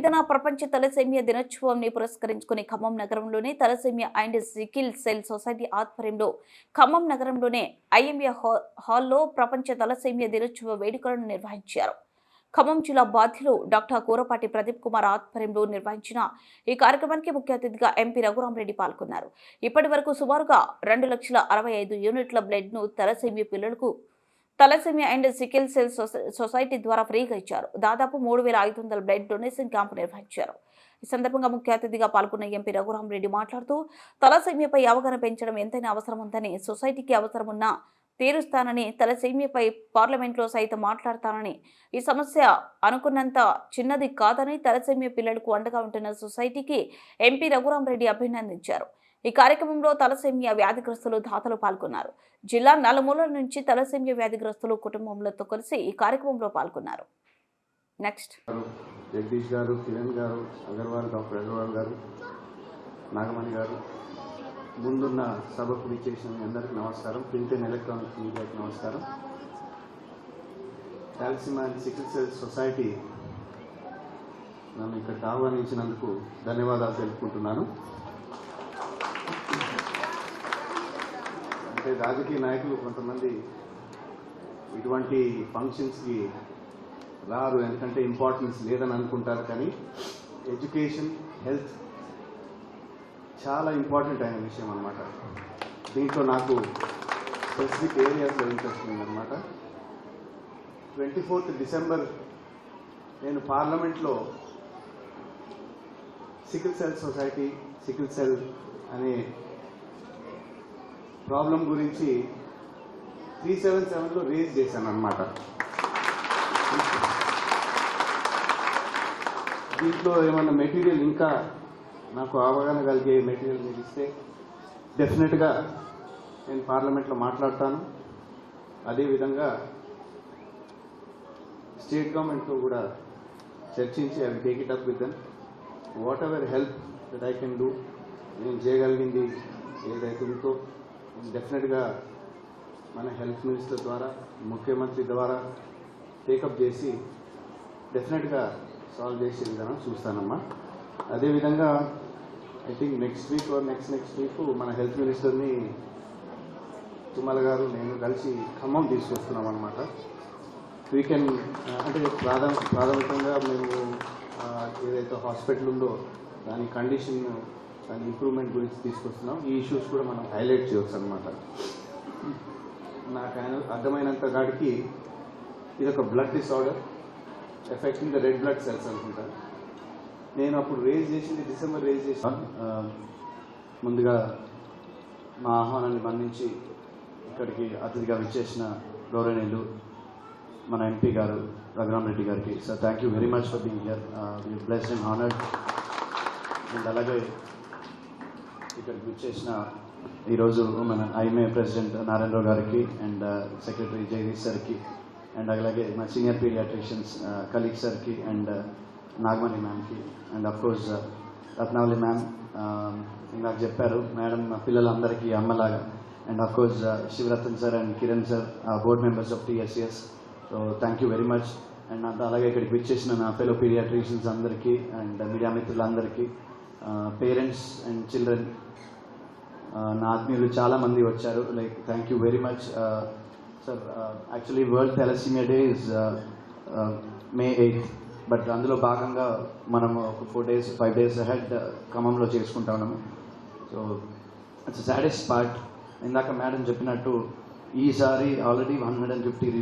ఐదన ప్రపంచ తలసేమియా దినోత్సవంని పురస్కరించుకుని ఖమ్మం నగరంలోని thalassaemia and sickle cell society ఆధ్వర్యంలో ఖమ్మం నగరంలోనే ఐఎంఏ హాల్లో ప్రపంచ తలసేమియా దినోత్సవ వేడుకలను నిర్వహించారు. ఖమ్మం జిల్లా బాధ్యులు డాక్టర్ కూరపాటి ప్రదీప్ కుమార్ ఆధ్వర్యంలో నిర్వహించిన ఈ కార్యక్రమానికి ముఖ్య అతిథిగా ఎంపీ రఘురామరెడ్డి పాల్గొన్నారు. ఇప్పటి వరకు సుమారుగా రెండు లక్షల అరవై ఐదు యూనిట్ల బ్లడ్ను తలసేమియా పిల్లలకు thalassaemia and sickle cell soci- society ద్వారా ఫ్రీగా ఇచ్చారు. దాదాపు మూడు వేల ఐదు వందల బ్లడ్ డొనేషన్ క్యాంపు నిర్వహించారు. ఈ సందర్భంగా ముఖ్య అతిథిగా పాల్గొన్న ఎంపీ రఘురామరెడ్డి మాట్లాడుతూ తలసేమియాపై అవగాహన పెంచడం ఎంతైనా అవసరం ఉందని సొసైటీకి అవసరం ఉన్నా తీరుస్తానని తలసేమియాపై పార్లమెంట్లో సైతం మాట్లాడతానని ఈ సమస్య అనుకున్నంత చిన్నది కాదని తలసేమియా పిల్లలకు అండగా ఉంటున్న సొసైటీకి ఎంపీ రఘురామరెడ్డి అభినందించారు. ఈ కార్యక్రమంలో తలసేమియా వ్యాధిగ్రస్తులు దాతలు పాల్గొన్నారు. జిల్లా నలుమూలల నుంచి తలసేమియా వ్యాధిగ్రస్తులు కుటుంబములతో కలిసి ఈ కార్యక్రమంలో పాల్గొన్నారు. నెక్స్ట్. జగదీష్ గారు కిరణ్ గారు అగర్వాల్ డాక్టర్ అగర్వాల్ గారు నాగమణి గారు ముందున్న సభకు విచ్చేసిన అందరికీ నమస్కారం. ప్రింట్ అండ్ ఎలక్ట్రానిక్ మీడియాకి నమస్కారం. Thalassaemia and sickle cell society నన్ను ఇక్కడ ఆహ్వానించినందుకు ధన్యవాదాలు తెలుపుకుంటున్నాను. అంటే రాజకీయ నాయకులు కొంతమంది ఇటువంటి ఫంక్షన్స్కి రారు ఎందుకంటే ఇంపార్టెన్స్ లేదని అనుకుంటారు. కానీ ఎడ్యుకేషన్ హెల్త్ చాలా ఇంపార్టెంట్ అయిన విషయం అనమాట దీంట్లో నాకు స్పెసిఫిక్ ఏరియాస్లో ఇంట్రెస్ట్ ఉందన్నమాట. ట్వంటీ ఫోర్త్ డిసెంబర్ నేను పార్లమెంట్లో sickle cell society sickle cell అనే ప్రాబ్లం గురించి త్రీ సెవెన్ సెవెన్లో రేజ్ చేశాను అనమాట దీంట్లో ఏమన్నా మెటీరియల్ ఇంకా నాకు అవగాహన కలిగే మెటీరియల్ మీరు ఇస్తే డెఫినెట్గా నేను పార్లమెంట్లో మాట్లాడతాను. అదేవిధంగా స్టేట్ గవర్నమెంట్తో కూడా చర్చించి అవి take it up with then whatever help that I can do నేను చేయగలిగింది ఏదైతే ఉందో డెఫినెట్గా మన హెల్త్ మినిస్టర్ ద్వారా ముఖ్యమంత్రి ద్వారా టేకప్ చేసి డెఫినెట్గా సాల్వ్ చేసే విధానం చూస్తానమ్మా. అదేవిధంగా I think next week next next week మన హెల్త్ మినిస్టర్ని తుమ్మల గారు నేను కలిసి ఖమ్మం తీసుకొస్తున్నాం అనమాట వీ uh, అంటే ప్రాథమ ప్రాథమికంగా మేము uh, ఏదైతే హాస్పిటల్ ఉందో దాని కండిషన్ దాని ఇంప్రూవ్మెంట్ గురించి తీసుకొస్తున్నాం. ఈ ఇష్యూస్ కూడా మనం హైలైట్ చేయవచ్చు అనమాట నాకు ఆయన అర్థమైనంత కాడికి ఇది ఒక blood disorder affecting the red blood cells అనుకుంటాను నేను అప్పుడు రేజ్ చేసింది డిసెంబర్ రేజ్ చేసి ముందుగా మా ఆహ్వానాన్ని మన్నించి ఇక్కడికి అతిథిగా విచ్చేసిన గౌరవనీయులు మన ఎంపీ గారు రఘురామరెడ్డి గారికి. Sir thank you very much for being here bless and honoured and అలాగే ఇక్కడికి విచ్చేసిన ఈరోజు మన ఐఎంఏ ప్రెసిడెంట్ నారాయణరావు గారికి అండ్ uh, సెక్రటరీ జగదీష్ సార్కి అండ్ అలాగే మా సీనియర్ పీడియాట్రిషియన్స్ uh, కలీగ్ సార్కి and uh, Nagamani మ్యామ్కి and of course Ratnavali ma'am um, ఇలా చెప్పారు మేడం మా పిల్లలందరికీ అమ్మలాగా and of course Sivaratan sir and Kiran sir board members of TSS so thank you very much and అలాగే ఇక్కడికి విచ్చేసిన నా ఫెలో పీడియాట్రిషియన్స్ అందరికీ అండ్ మీడియా మిత్రులందరికీ పేరెంట్స్ అండ్ చిల్డ్రన్ నా ఆత్మీయులు చాలామంది వచ్చారు. Like thank you very much sir actually world thalassaemia day is May eighth but అందులో భాగంగా మనం ఒక four days five days head ఖమ్మంలో చేసుకుంటా ఉన్నాము. సో ఇట్స్ సాడెస్ట్ పార్ట్ ఇందాక మేడం చెప్పినట్టు ఈసారి already one hundred and fifty